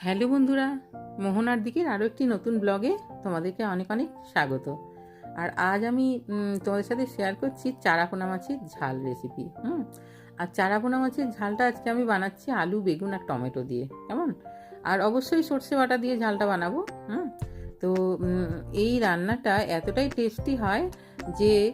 Hello বন্ধুরা, মোহনার দিকের আরও একটি নতুন ব্লগে তোমাদেরকে অনেক অনেক স্বাগত। আর আজ আমি তোমাদের সাথে শেয়ার করছি চারাপোনা মাছের ঝাল রেসিপি হুম? আর চারাপোনা মাছের ঝালটা আজকে আমি বানাচ্ছি আলু, বেগুন আর টমেটো দিয়ে, কেমন? আর অবশ্যই সর্ষে বাটা দিয়ে ঝালটা বানাবো, হুম? তো এই রান্নাটা এতটাই টেস্টি হয় যে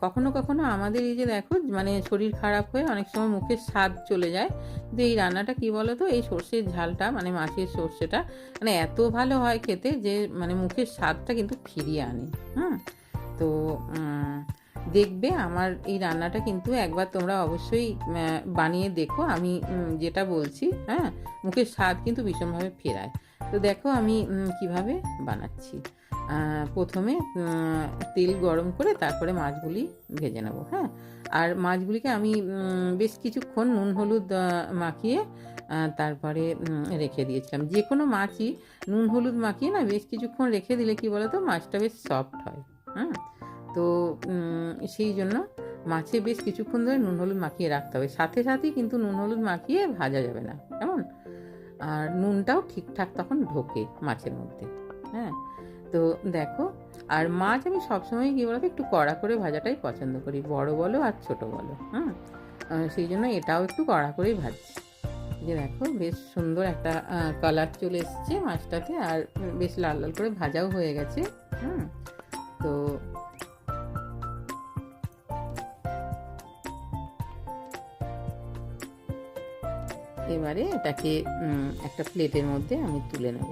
কখনো কখনো আমাদের এই যে দেখো মানে শরীর খারাপ হয়ে অনেক সময় মুখের স্বাদ চলে যায়। কিন্তু এই রান্নাটা কি বলো তো এই সর্ষের ঝালটা মানে মাছের সর্ষেটা মানে এত ভালো হয় খেতে যে মানে মুখের স্বাদটা কিন্তু ফিরিয়ে আনে। হুম? তো দেখবে আমার এই রান্নাটা কিন্তু একবার তোমরা অবশ্যই বানিয়ে দেখো। আমি যেটা বলছি হ্যাঁ মুখের স্বাদ কিন্তু ভীষণভাবে ফেরায়। তো দেখো আমি কীভাবে বানাচ্ছি। প্রথমে তেল গরম করে তারপরে মাছগুলি ভেজে নেব হ্যাঁ? আর মাছগুলিকে আমি বেশ কিছুক্ষণ নুন, হলুদ মাখিয়ে তারপরে রেখে দিয়েছিলাম। যে কোনো মাছই নুন, হলুদ মাখিয়ে না, বেশ কিছুক্ষণ রেখে দিলে কি বলতো, মাছটা বেশ সফট হয় হ্যাঁ তো সেই জন্য মাছে বেশ কিছুক্ষণ ধরে নুন, হলুদ মাখিয়ে রাখতে হবে। সাথে সাথেই কিন্তু নুন, হলুদ মাখিয়ে ভাজা যাবে না, কেমন? আর নুনটাও ঠিকঠাক তখন ঢোকে মাছের মধ্যে হ্যাঁ? তো দেখো, আর মাছ আমি সবসময় কী বলতো, একটু কড়া করে ভাজাটাই পছন্দ করি, বড় বলো আর ছোট বলো হ্যাঁ সেই জন্য এটাও একটু কড়া করেই ভাজছি। যে দেখো, বেশ সুন্দর একটা কালার চলে এসছে মাছটাতে, আর বেশ লাল লাল করে ভাজাও হয়ে গেছে, হুম? তো এবারে এটাকে একটা প্লেটের মধ্যে আমি তুলে নেব।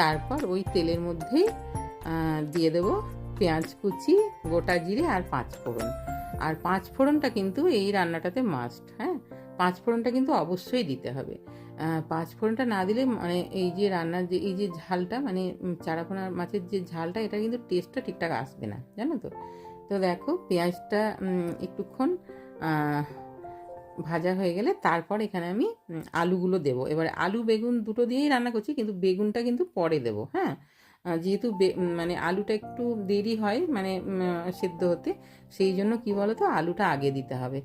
তারপর ওই তেলের মধ্যেই দিয়ে দেব পেঁয়াজ কুচি, গোটা জিরে আর পাঁচ ফোড়ন। আর পাঁচ ফোড়নটা কিন্তু এই রান্নাটাতে মাস্ট হ্যাঁ? পাঁচ ফোড়নটা কিন্তু অবশ্যই দিতে হবে। পাঁচ ফোড়নটা না দিলে মানে এই যে রান্নার যে এই যে ঝালটা মানে উম, চারাপোনা মাছের যে ঝালটা এটা কিন্তু টেস্টটা ঠিকঠাক আসবে না জানো তো? তো দেখো পেঁয়াজটা একটুক্ষণ ভাজা হয়ে গেলে তারপর এখানে আমি আলুগুলো দেবো। এবারে আলু বেগুন দুটো দিয়েই রান্না করছি কিন্তু বেগুনটা কিন্তু পরে দেবো হ্যাঁ? যেহেতু মানে আলুটা একটু দেরি হয় মানে সেদ্ধ হতে সেই জন্য কি বলতো আলুটা আগে দিতে হবে।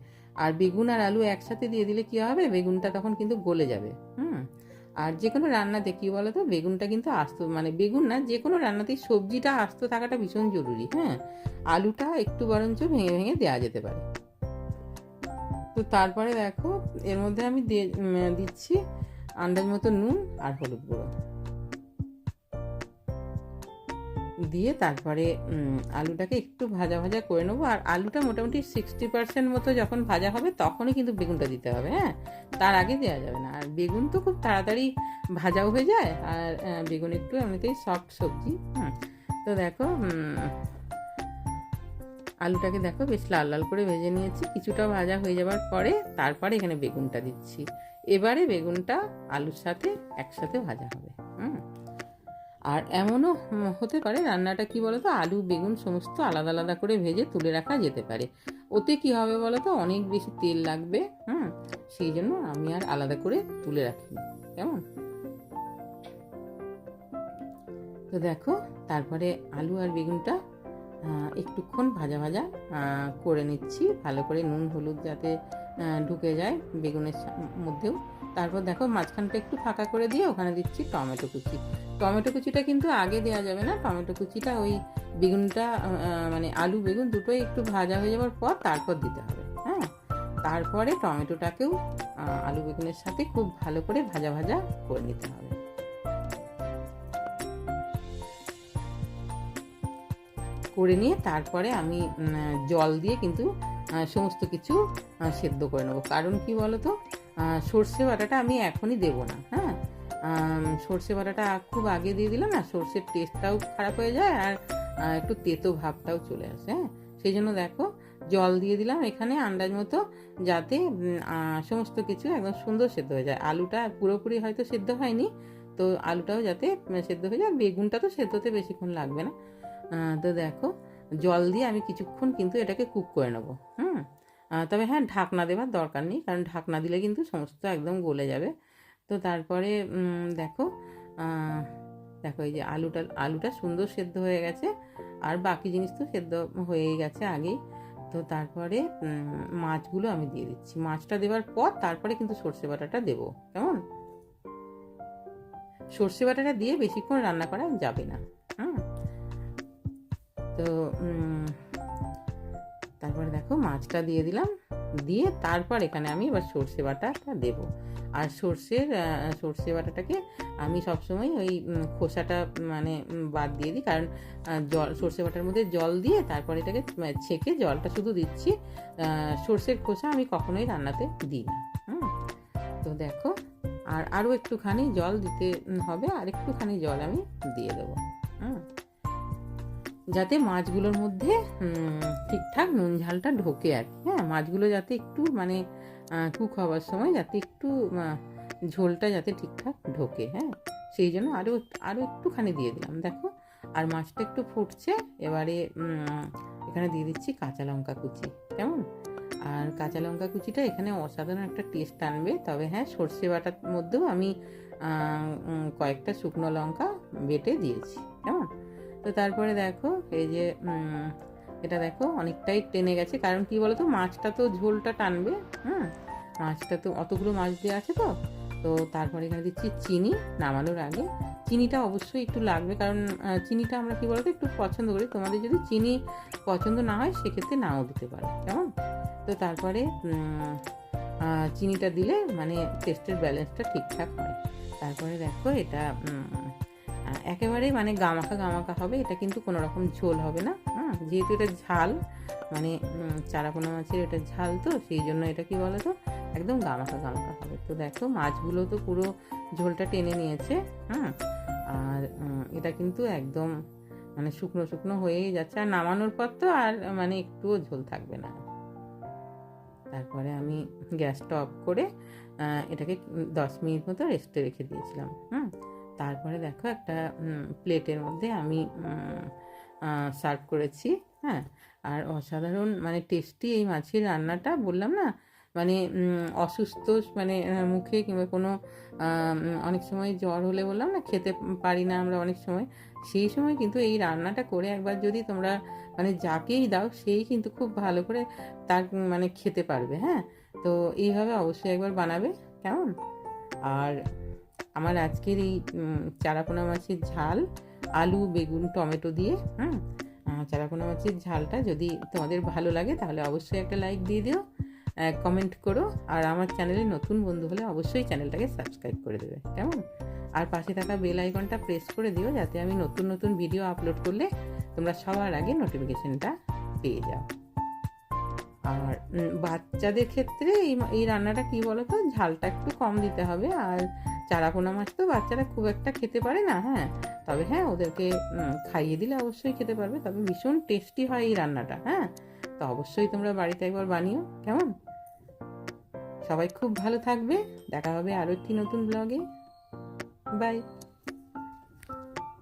আর বেগুন আর আলু একসাথে দিয়ে দিলে কি হবে? বেগুনটা তখন কিন্তু গলে যাবে। হুম? আর যে কোনো রান্নাতে কি বলতো? বেগুনটা কিন্তু আস্ত মানে বেগুন না যে কোনো রান্নাতেই সবজিটা আস্ত থাকাটা ভীষণ জরুরি। হ্যাঁ? আলুটা একটু বরঞ্চ ভেঙে ভেঙে দেওয়া যেতে পারে। তো তারপরে দেখো, এর মধ্যে আমি দিচ্ছি আন্দাজ মতো নুন আর হলুদ গুঁড়ো। দিয়ে তারপরে আলুটাকে একটু ভাজা ভাজা করে নেব। আর আলুটা মোটামুটি সিক্সটি পার্সেন্ট মতো যখন ভাজা হবে, তখনই কিন্তু বেগুনটা দিতে হবে হ্যাঁ? তার আগে দেওয়া যাবে না। আর বেগুন তো খুব তাড়াতাড়ি ভাজাও হয়ে যায়, আর বেগুন একটু এমনিতেই সফট সবজি, হুম? তো দেখো আলুটাকে দেখো বেশ লাল লাল করে ভেজে নিয়েছি। কিছুটা ভাজা হয়ে যাওয়ার পরে তারপরে এখানে বেগুনটা দিচ্ছি। এবারে বেগুনটা আলুর সাথে একসাথে ভাজা হবে, হুম? আর এমনও হতে পারে রান্নাটা কি বলতো? আলু, বেগুন সমস্ত আলাদা আলাদা করে ভেজে তুলে রাখা যেতে পারে। ওতে কি হবে বলতো? অনেক বেশি তেল লাগবে, হুম? সেই জন্য আমি আর আলাদা করে তুলে রাখি কেমন? তো দেখো, তারপরে আলু আর বেগুনটা একটুক্ষণ ভাজা ভাজা করে নিচ্ছি। ভালো করে নুন, হলুদ যাতে ঢুকে যায় বেগুনের মধ্যেও। তারপর দেখো মাঝখানটা একটু ফাঁকা করে দিয়ে ওখানে দিচ্ছি টমেটো কুচি। টমেটো কুচিটা কিন্তু আগে দেওয়া যাবে না। টমেটো কুচিটা ওই বেগুনটা মানে আলু বেগুন দুটোই একটু ভাজা হয়ে যাওয়ার পর তারপর দিতে হবে হ্যাঁ? তারপরে টমেটোটাকেও আলু বেগুনের সাথে খুব ভালো করে ভাজা ভাজা করে নিতে হবে। করে নিয়ে তারপরে আমি জল দিয়ে কিন্তু সমস্ত কিছু সেদ্ধ করে নেব। কারণ কি বলতো? সর্ষে বাটাটা আমি এখনই দেবো না হ্যাঁ? সর্ষে বাটাটা খুব আগে দিয়ে দিলাম না সর্ষের টেস্টটাও খারাপ হয়ে যায়, আর একটু তেতো ভাবটাও চলে আসে হ্যাঁ? সেই জন্য দেখো, জল দিয়ে দিলাম এখানে আন্দাজ মতো, যাতে সমস্ত কিছু একদম সুন্দর সেদ্ধ হয়ে যায়। আলুটা পুরোপুরি হয়তো সেদ্ধ হয়নি, তো আলুটাও যাতে সেদ্ধ হয়ে যায় বেগুনটা তো সেদ্ধতে বেশিক্ষণ লাগবে না। তো দেখো, জল দিয়ে আমি কিছুক্ষণ কিন্তু এটাকে কুক করে নেব, হুম? তবে হ্যাঁ ঢাকনা দেওয়ার দরকার নেই, কারণ ঢাকনা দিলে কিন্তু সমস্ত একদম গলে যাবে। তো তারপরে দেখো দেখো এই যে আলুটা আলুটা সুন্দর সেদ্ধ হয়ে গেছে, আর বাকি জিনিস তো সেদ্ধ হয়েই গেছে আগেই। তো তারপরে মাছগুলো আমি দিয়ে দিচ্ছি। মাছটা দেওয়ার পর তারপরে কিন্তু সর্ষে বাটাটা দেবো, কেমন? সর্ষে বাটাটা দিয়ে বেশিক্ষণ রান্না করা যাবে না হ্যাঁ? তো তারপরে দেখো মাছটা দিয়ে দিলাম। দিয়ে তারপর এখানে আমি এবার সর্ষে বাটাটা দেবো। আর সর্ষের সর্ষে বাটাটাকে আমি সবসময় ওই খোসাটা মানে বাদ দিয়ে দিই। কারণ জল, সর্ষে বাটার মধ্যে জল দিয়ে তারপর এটাকে ছেঁকে জলটা শুধু দিচ্ছি। সর্ষের খোসা আমি কখনোই রান্নাতে দিই না। হুম? তো দেখো, আর আরও একটুখানি জল দিতে হবে। আর একটুখানি জল আমি দিয়ে দেবো। হুম? যাতে মাছগুলোর মধ্যে ঠিকঠাক নুন ঝালটা ঢোকে আর কি। হ্যাঁ মাছগুলো যাতে একটু মানে কুক হওয়ার সময় যাতে একটু ঝোলটা যাতে ঠিকঠাক ঢোকে হ্যাঁ। সেই জন্য আরও আরও একটুখানি দিয়ে দিলাম। দেখো, আর মাছটা একটু ফুটছে, এবারে এখানে দিয়ে দিচ্ছি কাঁচা লঙ্কা কুচি, কেমন? আর কাঁচা লঙ্কা কুচিটা এখানে অসাধারণ একটা টেস্ট আনবে। তবে হ্যাঁ সর্ষে বাটার মধ্যেও আমি কয়েকটা শুকনো লঙ্কা বেটে দিয়েছি, কেমন? তো তারপরে দেখো, এই যে এটা দেখো, অনেকটাই টেনে গেছে। কারণ কি বলতো, মাছটা তো ঝোলটা টানবে, হুম? মাছটা তো অতগুলো মাছ দেওয়া আছে তো। তো তারপরে এখানে দিচ্ছি চিনি, নামানোর আগে। চিনিটা অবশ্যই একটু লাগবে, কারণ চিনিটা আমরা কি বলতো, একটু পছন্দ করি। তোমাদের যদি চিনি পছন্দ না হয়, সেক্ষেত্রে নাও দিতে পারো, কেমন? তো তারপরে চিনিটা দিলে মানে টেস্টের ব্যালেন্সটা ঠিকঠাক হয়। তারপরে দেখো, এটা আহ, একেবারেই মানে গামাখা গামাখা হবে এটা কিন্তু কোনো রকম ঝোল হবে না হ্যাঁ যেহেতু এটা ঝাল মানে চারাপোনা মাছের এটা ঝাল তো সেই জন্য এটা কি বলো তো একদম গামাখা গামাখা হবে। তো দেখো মাছগুলো তো পুরো ঝোলটা টেনে নিয়েছে হ্যাঁ আর এটা কিন্তু একদম মানে শুকনো শুকনো হয়েই যাচ্ছে আর নামানোর পর তো আর মানে একটুও ঝোল থাকবে না। তারপরে আমি গ্যাসটা অফ করে এটাকে দশ মিনিট মতো রেস্টে রেখে দিয়েছিলাম হুম তারপরে দেখো একটা প্লেটের মধ্যে আমি সার্ভ করেছি হ্যাঁ। আর অসাধারণ মানে টেস্টি এই মাছের রান্নাটা বললাম না মানে অসুস্থ মানে মুখে কিংবা কোনো অনেক সময় জ্বর হলে বললাম না, খেতে পারি না আমরা অনেক সময়, সেই সময় কিন্তু এই রান্নাটা করে একবার যদি তোমরা মানে যাকেই দাও সেই কিন্তু খুব ভালো করে তার মানে খেতে পারবে হ্যাঁ। তো এইভাবে অবশ্যই একবার বানাবে, কেমন? আর আমার আজকের এই উম, চারাপোনা মাছের ঝাল আলু বেগুন টমেটো দিয়ে আহ, চারাপোনা মাছের ঝালটা যদি তোমাদের ভালো লাগে তাহলে অবশ্যই একটা লাইক দিয়ে দিও কমেন্ট করো আর আমার চ্যানেলে নতুন বন্ধু হলে অবশ্যই চ্যানেলটাকে সাবস্ক্রাইব করে দেবে কেমন? আর পাশে থাকা বেল আইকনটা প্রেস করে দিও যাতে আমি নতুন নতুন ভিডিও আপলোড করলে তোমরা সবার আগে নোটিফিকেশনটা পেয়ে যাও। আর বাচ্চাদের ক্ষেত্রে এই রান্নাটা কি বলতো? ঝালটা একটু কম দিতে হবে আর চারাপোনা মাছ তো বাচ্চারা খুব একটা খেতে পারে না হ্যাঁ। তবে হ্যাঁ ওদেরকে খাইয়ে দিলে অবশ্যই খেতে পারবে। তবে ভীষণ টেস্টি হয় এই রান্নাটা হ্যাঁ। তো অবশ্যই তোমরা বাড়িতে একবার বানিও, কেমন? সবাই খুব ভালো থাকবে। দেখা হবে আরও একটি নতুন ব্লগে বাই